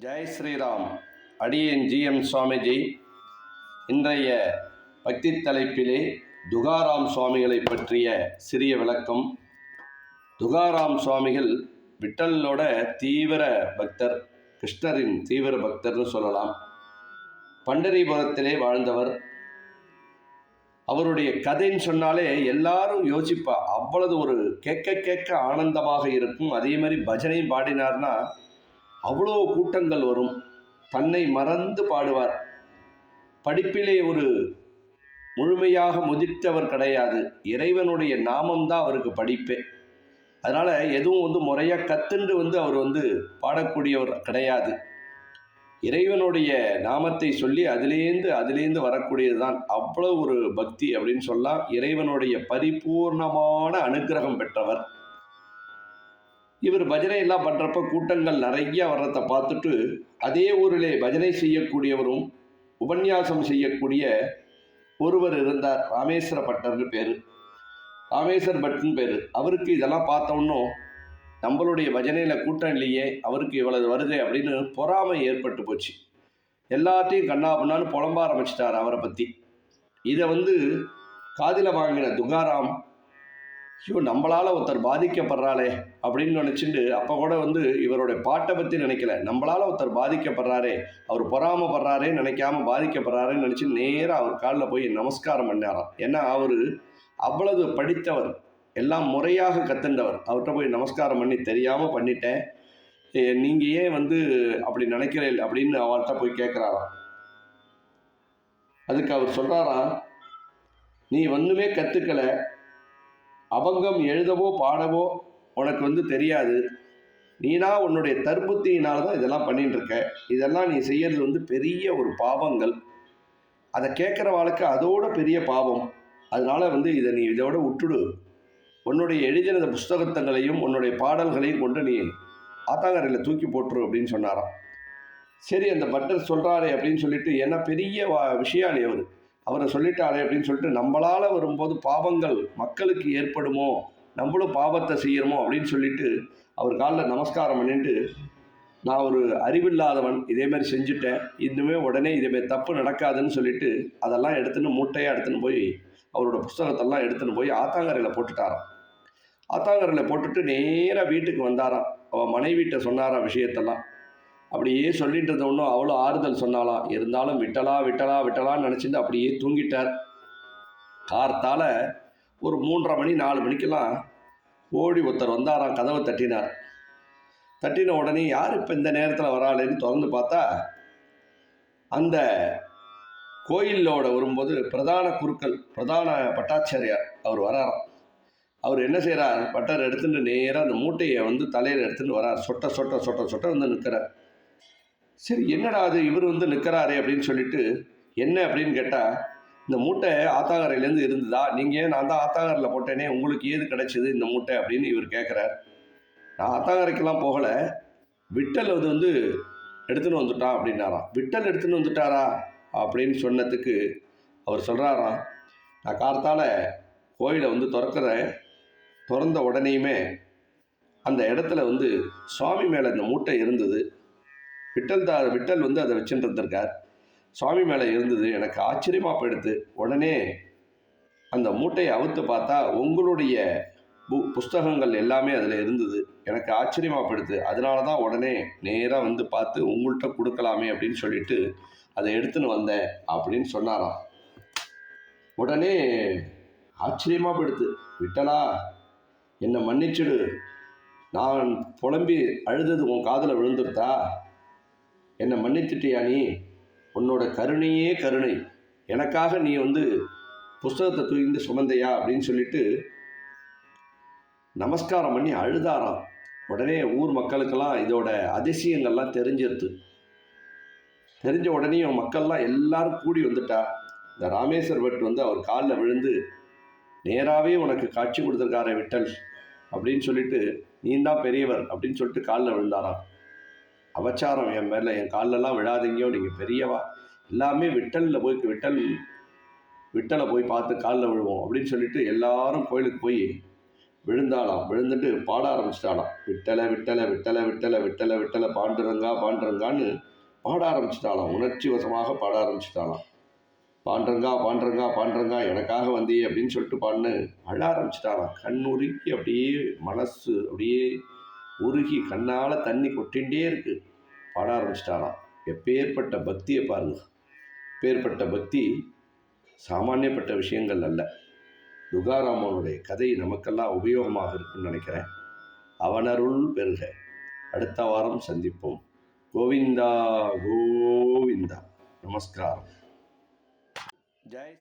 ஜெய் ஸ்ரீராம். அடியேன் ஜிஎம் சுவாமிஜி. இன்றைய பக்தி தலைப்பிலே துகாராம் சுவாமிகளை பற்றிய சிறிய விளக்கம். துகாராம் சுவாமிகள் விட்டலோட தீவிர பக்தர் கிருஷ்ணரின் தீவிர பக்தர்னு சொல்லலாம். பண்டரிபுரத்திலே வாழ்ந்தவர். அவருடைய கதைன்னு சொன்னாலே எல்லாரும் யோசிப்பா அவ்வளவு ஒரு கேட்க கேட்க ஆனந்தமாக இருக்கும். அதே மாதிரி பஜனையும் பாடினார்னா அவ்வளோ கூட்டங்கள் வரும். தன்னை மறந்து பாடுவார். படிப்பிலே ஒரு முழுமையாக முதிர்த்தவர் கிடையாது. இறைவனுடைய நாமம்தான் அவருக்கு படிப்பே. அதனால் எதுவும் வந்து முறையாக கத்துண்டு வந்து அவர் வந்து பாடக்கூடியவர் கிடையாது. இறைவனுடைய நாமத்தை சொல்லி அதுலேருந்து அதுலேருந்து வரக்கூடியது தான் அவ்வளோ ஒரு பக்தி அப்படின்னு சொல்லலாம். இறைவனுடைய பரிபூர்ணமான அனுக்கிரகம் பெற்றவர். இவர் பஜனை எல்லாம் பண்ணுறப்ப கூட்டங்கள் நிறைய வர்றதை பார்த்துட்டு அதே ஊரிலே பஜனை செய்யக்கூடியவரும் உபன்யாசம் செய்யக்கூடிய ஒருவர் இருந்தார். ராமேஸ்வர பட்டர்னு பேர். ராமேஸ்வர் பட்டன் பேர். அவருக்கு இதெல்லாம் பார்த்தோன்னும் நம்மளுடைய பஜனையில் கூட்டம் இல்லையே அவருக்கு இவ்வளவு வருது அப்படின்னு பொறாமை ஏற்பட்டு போச்சு. எல்லாத்தையும் கண்ணா பண்ணான்னு புலம்ப ஆரம்பிச்சிட்டார் அவரை பற்றி இதை வந்து காதில் வாங்கின துகாராம் ஐயோ நம்மளால் ஒருத்தர் பாதிக்கப்படுறாளே அப்படின்னு நினச்சிட்டு அப்போ கூட வந்து இவருடைய பாட்டை பற்றி நினைக்கல. நம்மளால் ஒருத்தர் பாதிக்கப்படுறாரே அவர் பொறாமப்படுறாரே நினைக்காம பாதிக்கப்படுறாருன்னு நினச்சி நேராக அவர் காலில் போய் நமஸ்காரம் பண்ணாராம். ஏன்னா அவர் அவ்வளவு படித்தவர் எல்லாம் முறையாக கத்துண்டவர். அவர்கிட்ட போய் நமஸ்காரம் பண்ணி தெரியாமல் பண்ணிட்டேன். நீங்கள் ஏன் வந்து அப்படி நினைக்கிறேன் அப்படின்னு அவர்கிட்ட போய் கேட்குறாராம் அதுக்கு அவர் சொல்கிறாராம் நீ ஒன்றுமே கற்றுக்கலை அபங்கம் எழுதவோ பாடவோ உனக்கு வந்து தெரியாது. நீனா உன்னுடைய தற்புத்தியினால தான் இதெல்லாம் பண்ணிட்டு இருக்க இதெல்லாம் நீ செய்யறது வந்து பெரிய ஒரு பாவங்கள். அதை கேட்குற வாழ்க்கை அதோட பெரிய பாவம். அதனால வந்து இதை நீ இதோட விட்டுடு உன்னுடைய எழுதின புஸ்தகத்தங்களையும் உன்னுடைய பாடல்களையும் கொண்டு நீ ஆத்தாங்கரையில் தூக்கி போட்டுரு அப்படின்னு சொன்னாராம். சரி அந்த பட்டர் சொல்கிறாரே அப்படின்னு சொல்லிட்டு ஏன்னா பெரிய வா- விஷயாளி அவர். அவரை சொல்லிட்டாரே அப்படின்னு சொல்லிட்டு நம்மளால் வரும்போது பாவங்கள் மக்களுக்கு ஏற்படுமோ? நம்மளும் பாவத்தை செய்யணுமோ? அப்படின்னு சொல்லிட்டு அவர் காலில் நமஸ்காரம் பண்ணிட்டு நான் ஒரு அறிவில்லாதவன் இதேமாரி செஞ்சுட்டேன். இன்னுமே உடனே இதேமாரி தப்பு நடக்காதுன்னு சொல்லிட்டு அதெல்லாம் எடுத்துன்னு மூட்டையாக எடுத்துன்னு போய் அவரோட புஸ்தகத்தெல்லாம் எடுத்துன்னு போய் ஆத்தாங்கரையில் போட்டுட்டாராம். ஆத்தாங்கரையில் போட்டுட்டு நேராக வீட்டுக்கு வந்தாராம். அவள் மனைவிட்ட சொன்னாராம் விஷயத்தெல்லாம். அப்படியே சொல்லிட்டு இருந்த ஒன்றும் அவ்வளோ ஆறுதல் சொன்னாலாம் இருந்தாலும் விட்டலா விட்டலா விட்டலான்னு நினச்சிட்டு அப்படியே தூங்கிட்டார். கார்த்தால ஒரு மூன்றரை மணி நாலு மணிக்கெல்லாம் ஓடி ஒருத்தர் வந்தாராம் கதவை தட்டினார். தட்டின உடனே யார் இப்போ இந்த நேரத்தில் வராளேன்னு திறந்து பார்த்தா அந்த கோயிலோட வரும்போது பிரதான குருக்கள் பிரதான பட்டாச்சாரியார் அவர் வராராம். அவர் என்ன செய்கிறார் பட்டர் எடுத்துட்டு நேராக அந்த மூட்டையை வந்து தலையில் எடுத்துகிட்டு வரார். சொட்ட சொட்ட சொட்ட சொட்ட வந்து நிற்கிறார். சரி என்னடா அது? இவர் வந்து நிற்கிறாரே அப்படின்னு சொல்லிட்டு என்ன? அப்படின்னு கேட்டால் இந்த மூட்டை ஆத்தாங்கரையிலேருந்து இருந்ததா? நீங்கள் நான் தான் ஆத்தாங்கரையில் போட்டேனே உங்களுக்கு ஏது கிடைச்சிது இந்த மூட்டை? அப்படின்னு இவர் கேட்குறார் நான் ஆத்தாங்கரைக்கெல்லாம் போகலை. விட்டல் அது வந்து எடுத்துன்னு வந்துட்டான் அப்படின்னாராம். விட்டல் எடுத்துன்னு வந்துட்டாரா? அப்படின்னு சொன்னதுக்கு அவர் சொல்கிறாராம் நான் கார்த்தால கோயிலை வந்து திறக்கிறேன். திறந்த உடனேயுமே அந்த இடத்துல வந்து சுவாமி மேலே இந்த மூட்டை இருந்தது. விட்டல் தா விட்டல் வந்து அதை வச்சுட்டு இருந்திருக்கார் சுவாமி மேலே இருந்தது எனக்கு ஆச்சரியமாக போயிடுது. உடனே அந்த மூட்டையை அவுத்து பார்த்தா உங்களுடைய பு புஸ்தகங்கள் எல்லாமே அதில் இருந்தது. எனக்கு ஆச்சரியமாக போயிடுது. அதனால தான் உடனே நேராக வந்து பார்த்து உங்கள்கிட்ட கொடுக்கலாமே அப்படின்னு சொல்லிட்டு அதை எடுத்துன்னு வந்தேன் அப்படின்னு சொன்னாராம். உடனே ஆச்சரியமாக போயிடுது. விட்டலா என்னை மன்னிச்சிடு. நான் புலம்பி அழுதது உன் காதில் விழுந்துருத்தா என்னை மன்னித்துட்டியா நீ? உன்னோட கருணையே கருணை. எனக்காக நீ வந்து புஸ்தகத்தை தூய்ந்து சுமந்தையா? அப்படின்னு சொல்லிட்டு நமஸ்காரம் பண்ணி அழுதாராம். உடனே ஊர் மக்களுக்கெல்லாம் இதோட அதிசயங்கள்லாம் தெரிஞ்சிருது தெரிஞ்ச உடனே மக்கள்லாம் எல்லாரும் கூடி வந்துட்டா. இந்த ராமேஸ்வர் பட் வந்து அவர் காலில் விழுந்து நேராகவே உனக்கு காட்சி கொடுத்துருக்காரே விட்டல் அப்படின்னு சொல்லிட்டு நீ தான் பெரியவர் அப்படின்னு சொல்லிட்டு காலில் விழுந்தாராம். அவச்சாரம் என் மேலே என் கால்லெல்லாம் விழாதீங்கயோ நீங்கள் பெரியவா. எல்லாமே விட்டலில் போய் விட்டல் விட்டலை போய் பார்த்து காலில் விழுவோம் அப்படின்னு சொல்லிட்டு எல்லாரும் கோயிலுக்கு போய் விழுந்தாளாம். விழுந்துட்டு பாட ஆரம்பிச்சிட்டாளாம். விட்டலை விட்டலை விட்டலை விட்டலை விட்டலை விட்டலை பாண்டுரங்கா பாண்டுரங்கான்னு பாட ஆரம்பிச்சிட்டாளாம். உணர்ச்சி வசமாக பாட ஆரம்பிச்சிட்டாளாம். பாண்டரங்கா பாண்டரங்கா பாண்டரங்கா எனக்காக வந்தியே அப்படின்னு சொல்லிட்டு பாடுன்னு அழ ஆரம்பிச்சிட்டாளாம். கண் அப்படியே மனசு அப்படியே உருகி கண்ணால் தண்ணி கொட்டின்றே இருக்கு. பாட ஆரம்பிச்சிட்டாலாம் எப்பேற்பட்ட பக்தியை பாருங்க. எப்பேற்பட்ட பக்தி சாமானியப்பட்ட விஷயங்கள் அல்ல. துகாராமனுடைய கதை நமக்கெல்லாம் உபயோகமாக இருக்குன்னு நினைக்கிறேன். அவனருள் பெருக. அடுத்த வாரம் சந்திப்போம். கோவிந்தா கோவிந்தா. நமஸ்காரம். ஜெய்